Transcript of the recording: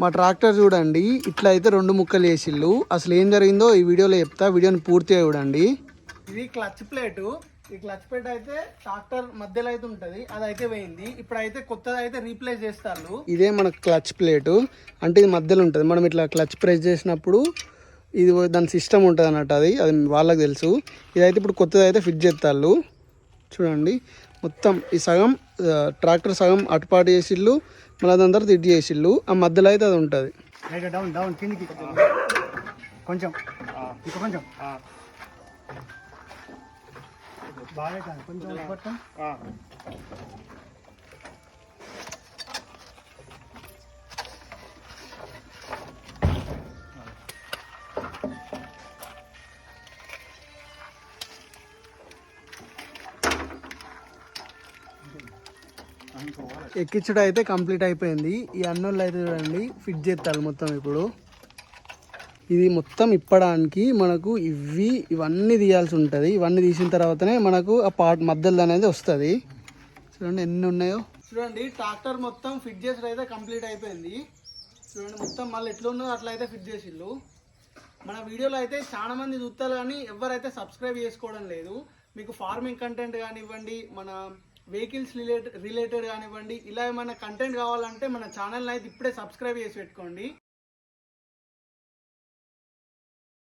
మా ట్రాక్టర్ చూడండి ఇట్లా అయితే రెండు ముక్కలు వేసిళ్ళు అసలు ఏం జరిగిందో ఈ వీడియోలో చెప్తా వీడియోని పూర్తిగా చూడండి. ఇది క్లచ్ ప్లేటు. ఈ క్లచ్ ప్లేట్ అయితే ట్రాక్టర్ మధ్యలో అయితే ఉంటుంది అది అయితే పోయింది ఇప్పుడు అయితే కొత్తది అయితే రీప్లేస్ చేస్తారు ఇదే మన క్లచ్ ప్లేటు. అంటే ఇది మధ్యలో ఉంటుంది. మనం ఇట్లా క్లచ్ ప్రెస్ చేసినప్పుడు ఇది దాని సిస్టమ్ ఉంటుంది అన్నట్టు అది అది వాళ్ళకి తెలుసు. ఇదైతే ఇప్పుడు కొత్తది అయితే ఫిట్ చేస్తారు చూడండి. మొత్తం ఈ సగం ట్రాక్టర్ సగం అటుపాటు చేసిళ్ళు మళ్ళీ దాని తర్వాత ఇటు చేసిళ్ళు. ఆ మధ్యలో అయితే అది ఉంటుంది. లైట్ డౌన్ డౌన్ కిందికి. కొంచెం. ఇంకా కొంచెం. బాగా కాదు. కొంచెం ఎక్కించడం అయితే కంప్లీట్ అయిపోయింది. ఈ అన్నోళ్ళు అయితే చూడండి ఫిట్ చేస్తారు మొత్తం ఇప్పుడు. ఇది మొత్తం ఇప్పడానికి మనకు ఇవి ఇవన్నీ తీయాల్సి ఉంటుంది. ఇవన్నీ తీసిన తర్వాతనే మనకు ఆ పార్ట్ మధ్యలో అనేది వస్తుంది. చూడండి ఎన్ని ఉన్నాయో. చూడండి ట్రాక్టర్ మొత్తం ఫిట్ చేసడం అయితే కంప్లీట్ అయిపోయింది. చూడండి మొత్తం మళ్ళీ ఎట్లా ఉన్నదో అట్లా అయితే ఫిట్ చేసిళ్ళు మన వీడియోలో అయితే చాలా మంది చూస్తారు కానీ ఎవరైతే సబ్స్క్రైబ్ చేసుకోవడం లేదు మీకు ఫార్మింగ్ కంటెంట్ కానివ్వండి మన వెహికల్స్ రిలేటెడ్ రిలేటెడ్ కానివ్వండి ఇలా ఏమైనా కంటెంట్ కావాలంటే మన ఛానల్ని అయితే ఇప్పుడే సబ్స్క్రైబ్ చేసి పెట్టుకోండి.